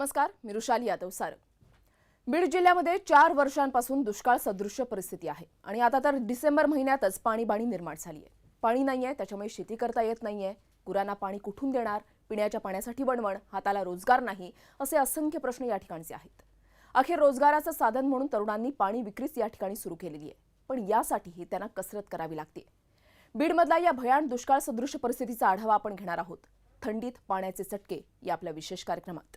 नमस्कार मी रुशाली यादव सारंग. बीड जिल्ह्यामध्ये चार वर्षांपासून दुष्काळ सदृश्य परिस्थिती आहे आणि आता तर डिसेंबर महिन्यातच पाणीबाणी निर्माण झाली आहे. पाणी नाही आहे त्याच्यामुळे शेती करता येत नाही आहे गुरांना पाणी कुठून देणार? पिण्याच्या पाण्यासाठी वणवण हाताला रोजगार नाही असे असंख्य प्रश्न या ठिकाणचे आहेत. अखेर रोजगाराचं साधन म्हणून तरुणांनी पाणी विक्रीच या ठिकाणी सुरू केलेली आहे. पण यासाठीही त्यांना कसरत करावी लागते. बीडमधला या भयान दुष्काळ सदृश्य परिस्थितीचा आढावा आपण घेणार आहोत. थंडीत पाण्याचे चटके या आपल्या विशेष कार्यक्रमात.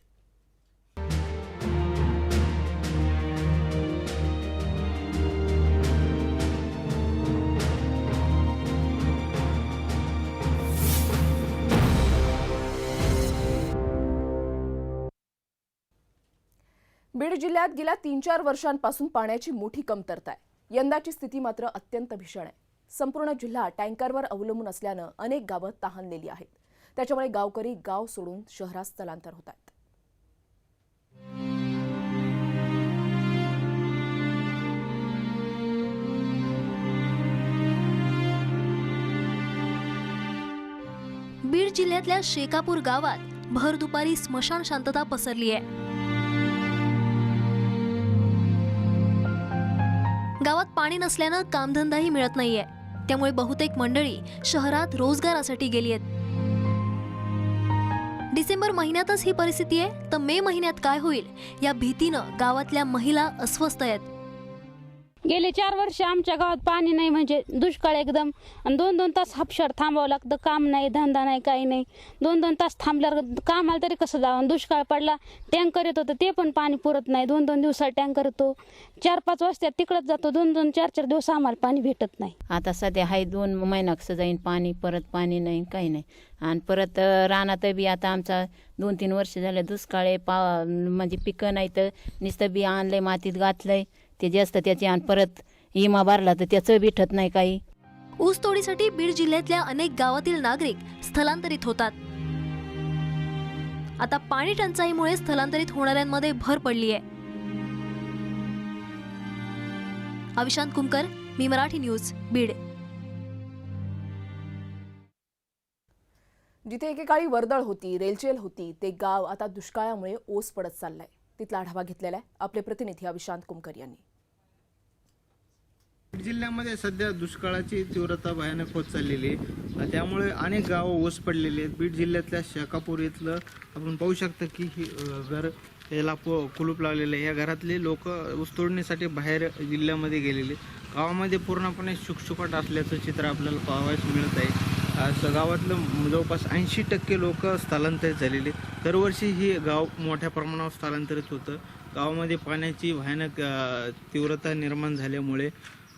बीड जिल्ह्यात गेल्या तीन चार वर्षांपासून पाण्याची मोठी कमतरता आहे. यंदाची स्थिती मात्र अत्यंत भीषण आहे. संपूर्ण जिल्हा टँकरवर अवलंबून असल्यानं अनेक गावं तहानलेली आहेत. त्याच्यामुळे गावकरी गाव सोडून शहरात स्थलांतर होत आहेत. बीड जिल्ह्यातल्या शेकापूर गावात भर दुपारी स्मशान शांतता पसरली आहे. गावात पाणी नसल्यानं कामधंदाही मिळत नाहीये. त्यामुळे बहुतेक मंडळी शहरात रोजगारासाठी गेली आहेत. डिसेंबर महिन्यातच ही परिस्थिती आहे तर मे महिन्यात काय होईल? या भीतीनं गावातल्या महिला अस्वस्थ आहेत. गेले चार वर्ष आमच्या गावात पाणी नाही म्हणजे दुष्काळ एकदम. आणि दोन दोन तास हापशार थांबावं लागतं. काम नाही धंदा नाही काही नाही. दोन दोन तास थांबल्यावर कामाला तरी कसं जावं? दुष्काळ पडला टँकर येत होतं ते पण पाणी पुरत नाही. दोन दोन दिवसात टँकर येतो. चार पाच वाजता तिकडंच जातो. दोन दोन चार चार दिवस आम्हाला पाणी भेटत नाही. आता सध्या हाय दोन महिना कसं जाईन? पाणी परत पाणी नाही काही नाही. आणि परत रानात बी आता आमचा दोन तीन वर्ष झाले दुष्काळ आहे. पा म्हणजे पिकं नाही तर नुसतं बी आणलंय मातीत घातलंय. ते जास्त त्याचे आणि परत इमा भरला तर त्याचं भेटत नाही काही. ऊसतोडीसाठी बीड जिल्ह्यातल्या अनेक गावातील नागरिक स्थलांतरित होतात. आता पाणी टंचाईमुळे स्थलांतरित होणाऱ्यांमध्ये भर पडली आहे. अविशांत कुमकर मी मराठी न्यूज बीड. जिथे एकेकाळी वर्दळ होती रेलचेल होती ते गाव आता दुष्काळामुळे ओस पडत चाललंय. तिथला आढावा घेतलेला आहे आपले प्रतिनिधी अविशांत कुमकर यांनी. जिल्ह्यामध्ये सध्या दुष्काळाची तीव्रता भयानक होत चाललेली आहे. त्यामुळे अनेक गावं ओस पडलेली आहेत. बीड जिल्ह्यातल्या शेकापूर इथलं आपण पाहू शकतो की ही घर याला प कुलूप लावलेलं आहे. या घरातले लोक ऊसतोडणीसाठी बाहेर जिल्ह्यामध्ये गेलेले गावामध्ये पूर्णपणे शुकशुकाट असल्याचं चित्र आपल्याला पाहावयास मिळत आहे. गावातलं जवळपास ऐंशी टक्के लोक स्थलांतरित झालेले दरवर्षी ही गाव मोठ्या प्रमाणावर स्थलांतरित होतं. गावामध्ये पाण्याची भयानक तीव्रता निर्माण झाल्यामुळे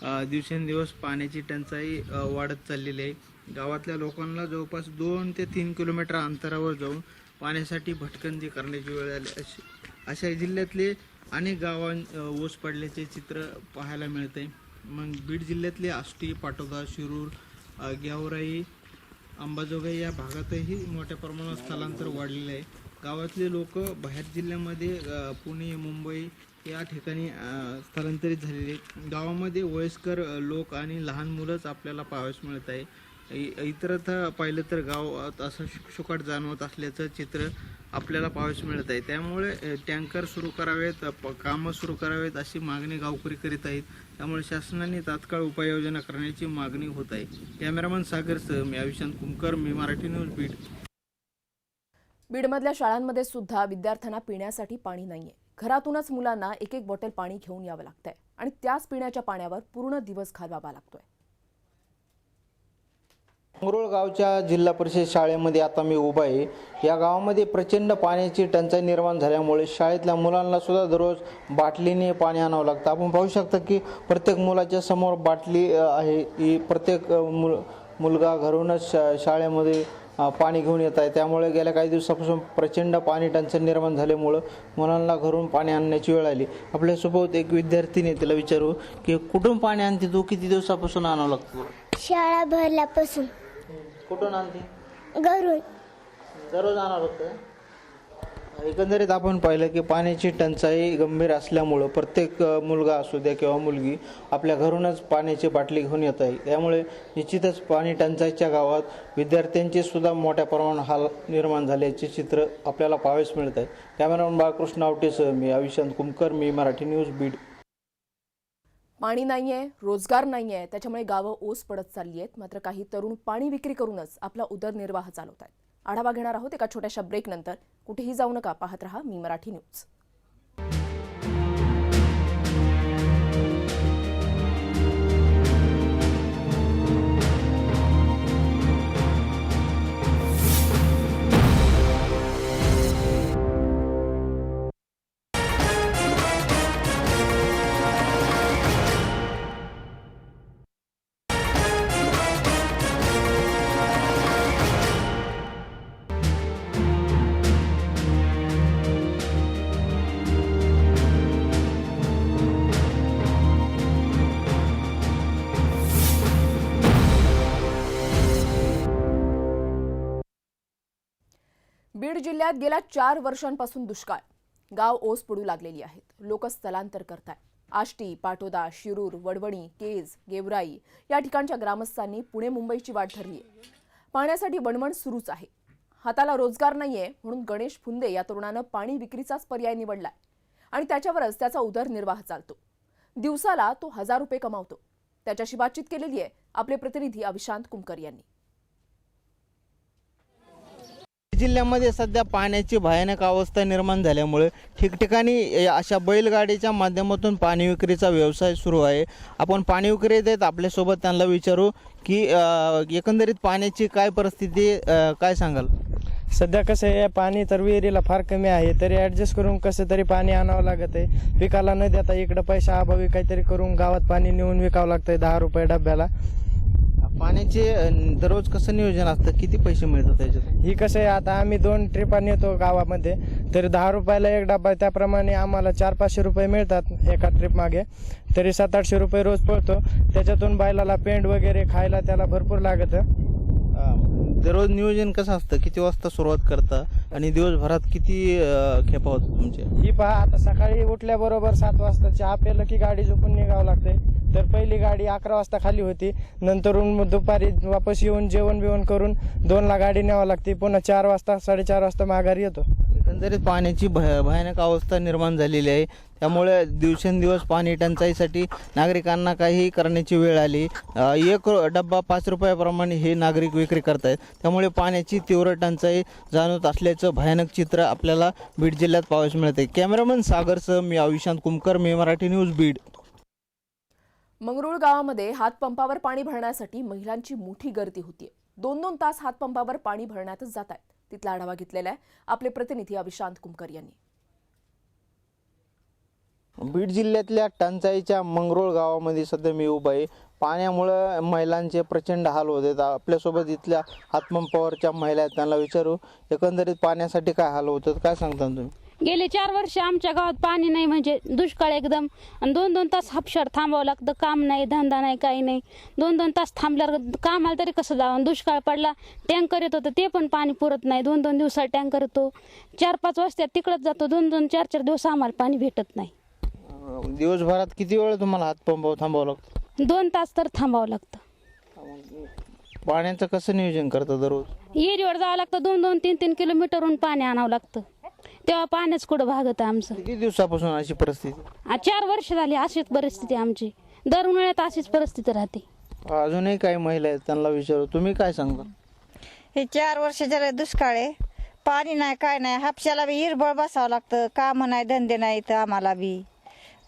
दिवसेंदिवस पाण्याची टंचाई वाढत चाललेली आहे. गावातल्या लोकांना जवळपास दोन ते तीन किलोमीटर अंतरावर जाऊन पाण्यासाठी भटकंती करण्याची वेळ आली. अशी अशा जिल्ह्यातले अनेक गावां ओस पडल्याचे चित्र पाहायला मिळते. मग बीड जिल्ह्यातले आष्टी पाटोदा शिरूर अ, अंबाजोगाई या भागातही मोठ्या प्रमाणात स्थलांतर वाढलेलं आहे. गावातले लोक बाहेर जिल्ह्यामध्ये पुणे मुंबई या ठिकाणी स्थलांतरित झालेले गावामध्ये वयस्कर लोक आणि लहान मुलंच आपल्याला पाहावयास मिळत आहे. इ- इतरत्र पाहिलं तर गावात असं शुकशुकाट जाणवत असल्याचं चित्र आपल्याला पाहावयास मिळत आहे. त्यामुळे टँकर सुरू करावेत कामं सुरू करावेत अशी मागणी गावकरी करीत आहेत. त्यामुळे शासनाने तात्काळ उपाययोजना करण्याची मागणी होत आहे. कॅमेरामन सागरसह मी अविशांत कुमकर मी मराठी न्यूज बीड. बीडमधल्या शाळांमध्ये सुद्धा विद्यार्थ्यांना पिण्यासाठी पाणी नाहीये. घरातूनच मुलांना एक एक बॉटल पाणी घेऊन यावं लागतंय आणि त्याच पिण्याच्या पाण्यावर पूर्ण दिवस घालवावा लागतोय. मंगरुळ गावच्या जिल्हा परिषद शाळेमध्ये आता मी उभा आहे. या गावामध्ये प्रचंड पाण्याची टंचाई निर्माण झाल्यामुळे शाळेतल्या मुलांना सुद्धा दररोज बाटलीने पाणी आणावं लागतं. आपण पाहू शकता की प्रत्येक मुलाच्या समोर बाटली आहे. ही प्रत्येक मुल मुलगा घरूनच शा शाळेमध्ये पाणी घेऊन येत आहे. त्यामुळे गेल्या काही दिवसापासून प्रचंड पाणी टंचाई निर्माण झाल्यामुळं मुलांना घरून पाणी आणण्याची वेळ आली. आपल्यासोबत एक विद्यार्थीने तिला विचारू की कुठून पाणी आणते तू? किती दिवसापासून आणावं लागतं? शाळा भरल्यापासून. कुठून आणते? घरून. दररोज आणावं लागतं? एकंदरीत आपण पाहिलं की पाण्याची टंचाई गंभीर असल्यामुळं प्रत्येक मुलगा असू द्या किंवा मुलगी आपल्या घरूनच पाण्याची बाटली घेऊन येत आहे. त्यामुळे निश्चितच पाणी टंचाईच्या गावात विद्यार्थ्यांचे सुद्धा मोठ्या प्रमाणात हाल निर्माण झाल्याचे चित्र आपल्याला पाहावेच मिळत आहे. कॅमेरामन बाळकृष्ण आवटेसह मी अविशांत कुमकर मी मराठी न्यूज बीड. पाणी नाही आहे रोजगार नाही आहे त्याच्यामुळे गावं ओस पडत चालली आहेत. मात्र काही तरुण पाणी विक्री करूनच आपला उदरनिर्वाह चालवत आहेत. आढावा घेणार आहोत एका छोट्याशा ब्रेकनंतर कुठेही जाऊ नका. पाहत रहा मी मराठी न्यूज बीड जिल्ह्यात गेल्या चार वर्षांपासून दुष्काळ. गाव ओस पडू लागलेली आहेत. लोक स्थलांतर करताय आष्टी पाटोदा शिरूर वडवणी केज गेवराई या ठिकाणच्या ग्रामस्थांनी पुणे मुंबईची वाट ठरली आहे पाण्यासाठी वणवण सुरूच आहे. हाताला रोजगार नाहीये म्हणून गणेश फुंदे या तरुणानं पाणी विक्रीचाच पर्याय निवडलाय आणि त्याच्यावरच त्याचा उदरनिर्वाह चालतो. दिवसाला तो हजार रुपये कमावतो. त्याच्याशी बातचीत केलेली आहे आपले प्रतिनिधी अविशांत कुमकर यांनी. जिल्ह्यामध्ये सध्या पाण्याची भयानक अवस्था निर्माण झाल्यामुळे ठिकठिकाणी अशा बैलगाडीच्या माध्यमातून पाणी विक्रीचा व्यवसाय सुरू आहे. आपण पाणी विक्री देत आपल्यासोबत त्यांना विचारू की एकंदरीत पाण्याची काय परिस्थिती काय सांगाल? सध्या कसं आहे पाणी तर विहिरीला फार कमी आहे तरी ॲडजस्ट करून कसं तरी पाणी आणावं लागत आहे. पिकाला न देता इकडं पैसा अभावी काहीतरी करून गावात पाणी नेऊन विकावं लागतंय दहा रुपये डब्याला. पाण्याचे दररोज कसं नियोजन असतं? किती पैसे मिळतात त्याच्यात? ही कसं आहे आता आम्ही दोन ट्रिपा नेतो गावामध्ये. तरी दहा रुपयाला एक डबा. त्याप्रमाणे आम्हाला चार पाचशे रुपये मिळतात एका ट्रिप मागे. तरी सात आठशे रुपये रोज पडतो त्याच्यातून बैलाला पेंड वगैरे खायला त्याला भरपूर लागतं. दररोज नियोजन कसं असतं? किती वाजता सुरुवात करता? आणि दिवसभरात किती अ, खेपा होतात तुमच्या ही पहा आता सकाळी उठल्याबरोबर सात वाजता चहा पेलं की गाडी झोपून निघावं लागते. तर पहिली गाडी अकरा वाजता खाली होती. नंतरून मग दुपारी वापस येऊन जेवण बिवण करून दोनला गाडी न्यावं लागते. पुन्हा चार वाजता साडेचार वाजता माघारी येतो. एकंदरीत पाण्याची भय भयानक अवस्था निर्माण झालेली आहे. त्यामुळे दिवसेंदिवस पाणी टंचाईसाठी नागरिकांना काही करण्याची वेळ आली. एक डब्बा पाच रुपयाप्रमाणे हे नागरिक विक्री करतायत. त्यामुळे पाण्याची तीव्र टंचाई जाणवत असल्याचं भयानक चित्र आपल्याला बीड जिल्ह्यात पावस मिळते कॅमेरामन सागरसह मी अविशांत कुमकर मी मराठी न्यूज बीड. मंगरुळ गावामध्ये हातपंपावर पाणी भरण्यासाठी महिलांची मोठी गर्दी होती दोन दोन तास हातपंपावर पाणी भरण्यातच जात आहेत तिथला आढावा घेतलेला आहे. आपले प्रतिनिधी अविशांत कुमकर यांनी. बीड जिल्ह्यातल्या टंचाईच्या मंगरोळ गावामध्ये सध्या मी उभा आहे. पाण्यामुळं महिलांचे प्रचंड हाल होत आहेत. आपल्यासोबत इथल्या हातपंपावरच्या महिला आहेत. त्यांना विचारू एकंदरीत पाण्यासाठी काय हाल होतात? काय सांगता तुम्ही? गेले चार वर्ष आमच्या गावात पाणी नाही म्हणजे दुष्काळ एकदम. आणि दोन दोन तास हापशार थांबावं लागतं. काम नाही धंदा नाही काही नाही. दोन दोन तास थांबल्यावर कामाला तरी कसं जावं? दुष्काळ पडला टँकर येत होतं ते पण पाणी पुरत नाही. दोन दोन दिवसात टँकर येतो. चार पाच वाजता तिकडंच जातो. दोन दोन चार चार दिवस आम्हाला पाणी भेटत नाही. दिवसभरात किती वेळ तुम्हाला हातपंपावर थांबावं लागतं? दोन तास तर थांबावं लागतं. पाण्याचं कसं नियोजन करतं दररोज? येरीवर जावं लागतं. दोन दोन तीन तीन किलोमीटरहून पाणी आणावं लागतं. तेव्हा पाण्याच कुठं भागत आमचं? किती दिवसापासून अशी परिस्थिती? आ, चार वर्ष झाली अशीच परिस्थिती आमची. दर उन्हाळ्यात अशीच परिस्थिती राहते. अजूनही काही महिला आहेत त्यांना विचारू. तुम्ही काय सांगता? हे चार वर्ष झाले दुष्काळ आहे. पाणी नाही काय नाही. हापशाला बी हिरबळ बसावं लागतं. काम नाही धंदे नाही तर आम्हाला बी.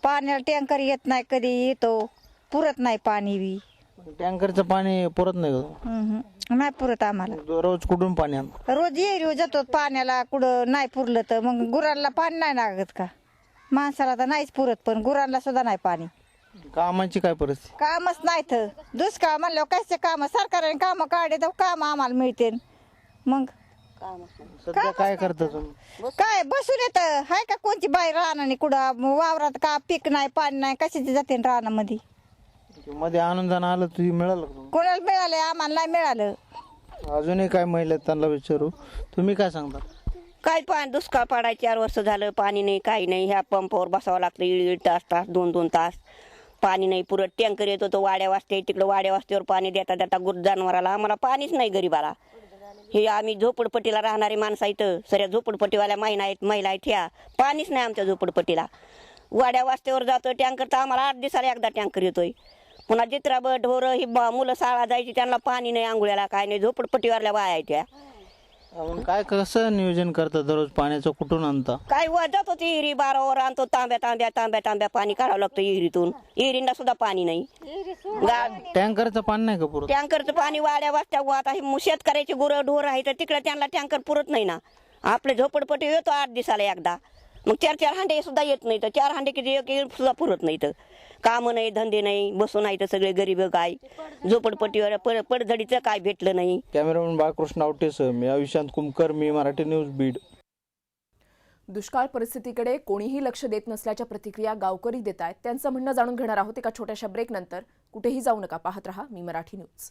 पाण्याला टँकर येत नाही कधी येतो. पुरत नाही पाणी बी. टँकरचं पाणी पुरत नाही का? हम्म. नाही पुरत आम्हाला. रोज कुठून पाणी आणतं? रोज येरी जातो पाण्याला. कुठं नाही पुरलं तर मग गुरांना पाणी नाही लागत का? माणसाला तर नाहीच पुरत पण गुरांना सुद्धा नाही पाणी. कामाची काय परिस्थिती? कामच नाही तर दुष्काळ म्हणल्यावर कसे काम. सरकारने काम काढे तर काम आम्हाला मिळते मग? सध्या काय करता तुम्ही? काय बसून येत. हाय का कोणची बाई राहणार कुठं? वावरात का पीक नाही पाणी नाही? कशाची जाते रानामध्ये? मध्ये आनंदानं आलं तुझी मिळालं का? कोणाला मिळालं? आम्हाला नाही मिळालं. अजूनही काय महिला आहेत त्यांना विचारू? तुम्ही काय सांगता? काय पाणी दुष्काळ पडाय चार वर्ष झालं पाणी नाही काही नाही. ह्या पंपावर बसावं लागतं इड इड तास तास दोन दोन तास. पाणी नाही पुरत टँकर येतो तो वाड्या वाजते तिकडं वाड्या वाजतेवर पाणी देता देता गुर जनावराला. आम्हाला पाणीच नाही गरीबाला. हे आम्ही झोपडपट्टीला राहणारी माणसं इथं सऱ्या झोपडपट्टीवाल्या महिला आहेत महिला आहेत ह्या. पाणीच नाही आमच्या झोपडपट्टीला. वाड्या वाजतेवर जातो टँकर तर आम्हाला आठ दिवसाला एकदा टँकर येतोय. पुन्हा जित्राब ढोरं ही ब- मुलं शाळा जायची त्यांना पाणी नाही आंघोळ्याला काय नाही झोपडपट्टीवरल्या बाया आहेत त्या आपण काय कसं नियोजन करता दररोज पाण्याचं कुठून आणता? काय वर जातो ती इहिरी बारावर आणतो तांब्या तांब्या तांब्या तांब्या पाणी काढावं लागतं इहिरीतून इहिरींना सुद्धा पाणी नाही. गा- टँकरचं पाणी नाही का पुरत? टँकरचं पाणी वाड्या वाजता आता हे शेतकऱ्याची गुरं ढोर आहे तर तिकडे त्यांना टँकर पुरत नाही ना. आपले झोपडपट्टी येतो आठ दिवसाला एकदा. मग चार चार हांडे सुद्धा येत नाही तर चार हांडे किती एक एक सुद्धा पुरत नाही तर कामं नाही धंदे नाही बसून आहे तर सगळे गरीब काय झोपडपट्टीवर पड पडझडीचं काय भेटलं नाही. कॅमेरामॅन बाळकृष्ण आवटेसह मी अविशांत कुमकर मी मराठी न्यूज बीड. दुष्काळ परिस्थितीकडे कोणीही लक्ष देत नसल्याच्या प्रतिक्रिया गावकरी देत आहेत त्यांचं म्हणणं जाणून घेणार आहोत एका छोट्याशा ब्रेकनंतर कुठेही जाऊ नका पाहत रहा मी मराठी न्यूज.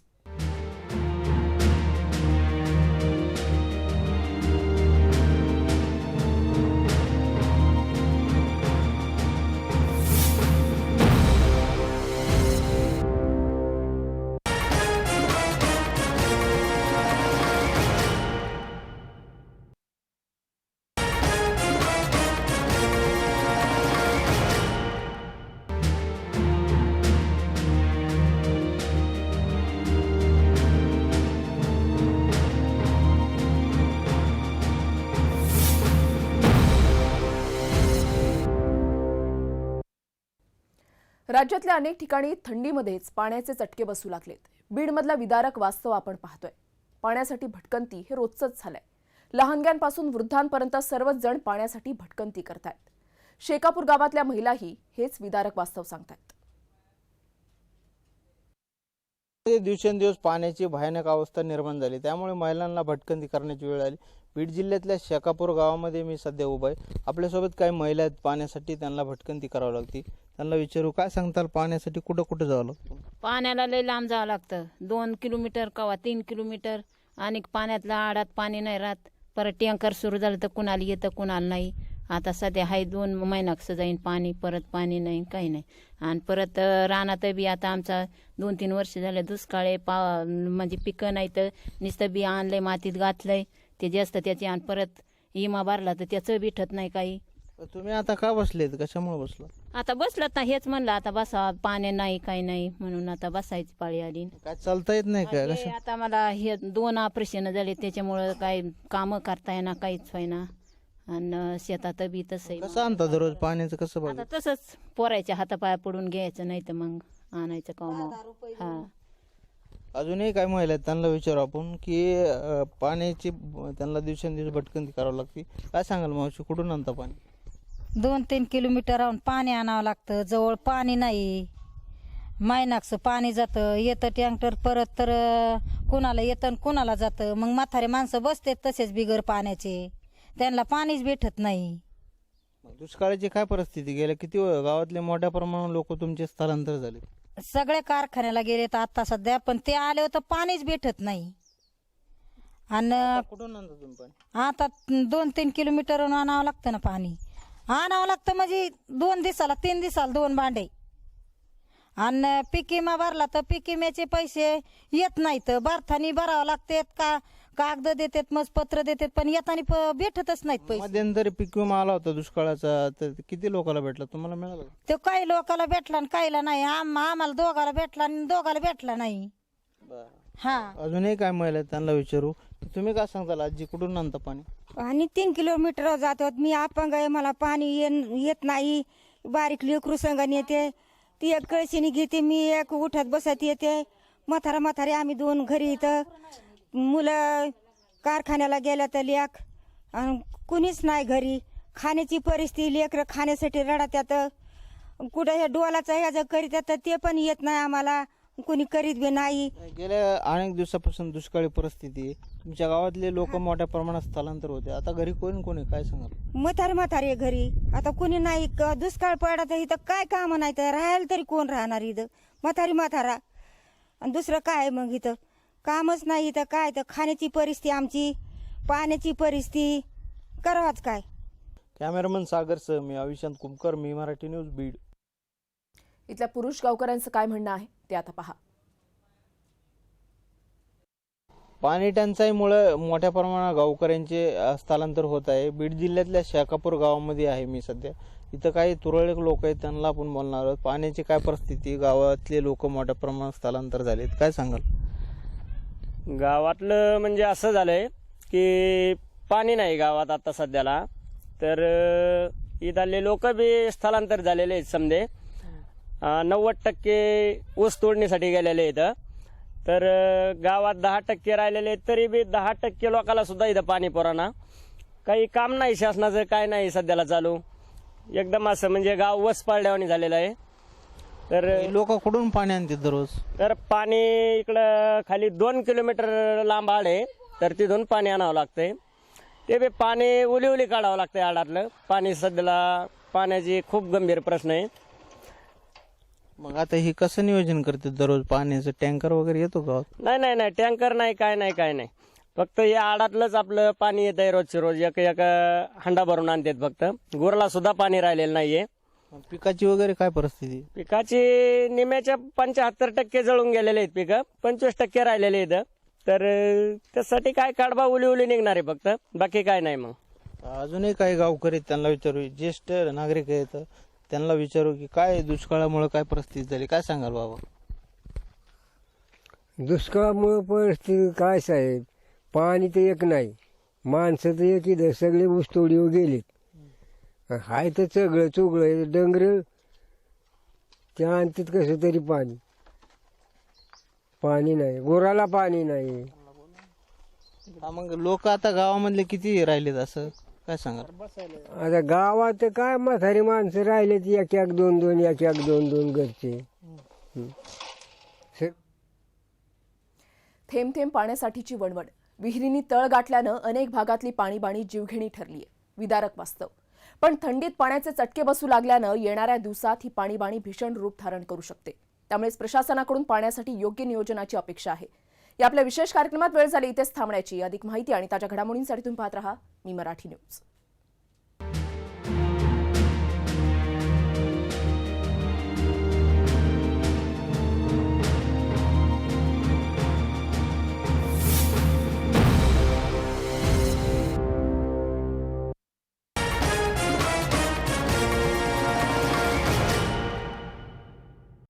राज्यातल्या अनेक ठिकाणी थंडीमध्येच पाण्याचे चटके बसू लागलेत. बीडमधला विदारक वास्तव आपण पाहतोय. पाण्यासाठी भटकंती हे रोजचंच झालंय. लहानग्यांपासून वृद्धांपर्यंत सर्वच जण पाण्यासाठी भटकंती करतायत. शेकापूर गावातल्या महिलाही हेच विदारक वास्तव सांगतायत. दिवसेंदिवस पाण्याची भयानक अवस्था निर्माण झाली. त्यामुळे महिलांना भटकंती करण्याची वेळ आली. बीड जिल्ह्यातल्या शेकापूर गावामध्ये मी सध्या उभा आहे. आपल्यासोबत काही महिला आहेत. पाण्यासाठी त्यांना भटकंती करावी लागते. त्यांना विचारू काय सांगताल पाण्यासाठी? कुठं कुठं जावं लागतं? पाण्याला लय लांब जावं लागतं. दोन किलोमीटर कवा तीन किलोमीटर. आणि पाण्यातल्या आडात पाणी नाही राहत. परत टँकर सुरू झालं तर कुणाला येतं कुणाला नाही. आता सध्या हाय दोन महिनाकसं जाईन पाणी परत पाणी नाही काही नाही. आणि परत रानात बी आता आमचा दोन तीन वर्ष झाले दुष्काळ आहे. पा म्हणजे पिकं नाही तर नुसतं बी आणलंय मातीत घातलंय. ते जास्त त्याची आणि परत इमा भरला तर त्याचं बिठत नाही काही. तुम्ही आता का बसलेत? कशामुळे बसला आता बसलं ना हेच म्हणलं आता बसा पाणी नाही काही नाही म्हणून आता बसायची पाळी आली. काय चालता येत नाही का? हे आता मला हे दोन ऑपरेशन झाले त्याच्यामुळं काही कामं करता येणार काहीच होईना. आणि शेतात बी तसं आहे. कसं आणता दररोज पाण्याचं कसं बघ आता तसंच पोरायच्या हातापाया पडून घ्यायचं नाही तर मग आणायचं काम. हा. अजूनही काय महिला आहेत? त्यांना विचारू आपण की अं, पाण्याची त्यांना दिवसेंदिवस भटकंती करावी लागते. काय सांगाल मावशी? कुठून आणता पाणी? दोन तीन किलोमीटर राहून पाणी आणावं लागतं. जवळ पाणी नाही. मायनाकचं पाणी जातं. येतं टँकर परत तर कुणाला येतं आणि कुणाला जातं. मग म्हातारे माणसं बसतात तसेच बिगर पाण्याचे. त्यांना पाणीच भेटत नाही. दुष्काळाची काय परिस्थिती? गेल्या किती व- गावातले मोठ्या प्रमाणात लोक तुमचे स्थलांतर झाले सगळे कारखान्याला गेले तर आता सध्या पण ते आले तर पाणीच भेटत नाही. आणि कुठून आणता तुम्ही पाणी? आता दोन तीन किलोमीटरहून आणावं लागतं ना पाणी. आणावं लागतं म्हणजे दोन दिवसाला तीन दिवसाला दोन भांडे. आणि पीक विमा भरला तर पीक विम्याचे पैसे येत नाहीत. भरतानी भरावं लागतात का? कागद देतात मग पत्र देतात पण येताना प- भेटतच नाहीत पैसे. मध्यंतरी पीक विमा आला होता दुष्काळाचा. तर किती लोकांना भेटला? तुम्हाला मिळाला का? तो काही लोकाला भेटला आणि काहीला नाही. आम आम्हाला दोघाला भेटला आणि दोघाला भेटला नाही. हा. अजूनही काय महिला आहेत? त्यांना विचारू. तुम्ही काय सांगताल आजी कुठून आणता पाणी? आणि तीन किलोमीटर जातो मी अपंग आहे मला पाणी येन- येत नाही. बारीक लेकरू संघाने येते. ती एक कळशीने घेते मी एक उठत बसत येते. म्हातारा म्हातारे आम्ही दोन घरी इथं. मुलं कारखान्याला गेल्या तर लेक. आणि कुणीच नाही घरी. खाण्याची परिस्थिती लेकरं खाण्यासाठी रडत कुठं हे डोलाचं ह्याचं करीत येतं ते पण येत नाही आम्हाला. कुणी करीत बी नाही. गेल्या अनेक दिवसापासून दुष्काळी परिस्थिती आहे. तुमच्या गावातले लोक मोठ्या प्रमाणात स्थलांतर होते. आता घरी कोण कोणी काय सांगाल? म्हातारे म्हातारे घरी. आता कुणी नाही क- दुष्काळ पडला तर इथं काय काम नाही तर राहायला तरी कोण राहणार इथं? म्हातारी म्हातारा. आणि दुसरं काय आहे मग इथं? कामच नाही इथं. काय तर खाण्याची परिस्थिती आमची पाण्याची परिस्थिती. करावाच काय? कॅमेरामन सागरसह मी अविशांत कुमकर मी मराठी न्यूज बीड. इथल्या पुरुष गावकऱ्यांचं काय म्हणणं आहे ते आता पहा. पाणी टंचाईमुळं मोठ्या प्रमाणात गावकऱ्यांचे स्थलांतर होत आहे. बीड जिल्ह्यातल्या शाकापूर गावामध्ये आहे मी सध्या. इथं काही तुरळक लोक आहेत त्यांना आपण बोलणार आहोत. पाण्याची काय परिस्थिती? गावातले लोक मोठ्या प्रमाणात स्थलांतर झालेत. काय सांगाल? गावातलं म्हणजे असं झालंय की पाणी नाही गावात आता सध्याला. तर अं, इथले लोक बी स्थलांतर झालेले आहेत समजे. नव्वद टक्के ऊस तोडणीसाठी गेलेले आहेत. तर गावात दहा टक्के राहिलेले तरी बी दहा टक्के लोकांना सुद्धा इथं पाणी पुराणा काही काम नाही शासनाचं काय नाही सध्याला चालू. एकदम असं म्हणजे गाव वस पाळल्यावानी झालेलं आहे. तर लोक कुठून पाणी आणतात दररोज? तर पाणी इकडं खाली दोन किलोमीटर लांब आड आहे तर तिथून पाणी आणावं लागतंय. ते बी पाणी उली उली काढावं लागतंय आडातलं. पाणी सध्याला पाण्याची खूप गंभीर प्रश्न आहे. मग आता हे कसं नियोजन करतात दररोज पाण्याचं टँकर वगैरे येतो का? नाही नाही नाही. टँकर नाही काय नाही काय नाही. फक्त या आडातलंच आपलं पाणी येत आहे रोजचे रोज. एक एक हंडा भरून आणतात फक्त. गुरला सुद्धा पाणी राहिलेलं नाहीये. पिकाची वगैरे काय परिस्थिती? पिकाची निम्याच्या पंच्याहत्तर टक्के जळून गेलेले आहेत पिकं. पंचवीस टक्के राहिलेले आहेत. तर त्यासाठी काय काढबा उली उली निघणार आहे फक्त. बाकी काय नाही मग. अजूनही काही गावकरी आहेत, त्यांना विचारू. ज्येष्ठ नागरिक आहेत. त्यांना विचारू की काय दुष्काळामुळे काय परिस्थिती झाली? काय सांगाल बाबा? दुष्काळामुळे परिस्थिती काय साहेब? पाणी तर एक नाही. माणसं तर एक इथं. सगळे ऊसतोडीवर गेलेत. हाय तर सगळं चुगळं. डंगर ते आणतात कसं तरी पाणी. पाणी नाही. गोराला पाणी नाही. हा, मग लोक आता गावामधले किती राहिलेत असं? काय सांगाल? आता गावात काय म्हातारी माणसं राहिले ती एक एक दोन दोन एक एक दोन दोन घरचे. हं. थेंब थेंब पाण्यासाठीची वणवण. विहिरींनी तळ गाठल्यानं अनेक भागातली पाणीबाणी जीवघेणी ठरलीय. विदारक वास्तव. पण थंडीत पाण्याचे चटके बसू लागल्यानं येणाऱ्या दिवसात ही पाणीबाणी भीषण रूप धारण करू शकते. त्यामुळेच प्रशासनाकडून पाण्यासाठी योग्य नियोजनाची अपेक्षा आहे. या आपल्या विशेष कार्यक्रमात वेळ झाली इथेच थांबण्याची. अधिक माहिती आणि ताज्या घडामोडींसाठी तुम्ही पाहत राहा मी मराठी न्यूज.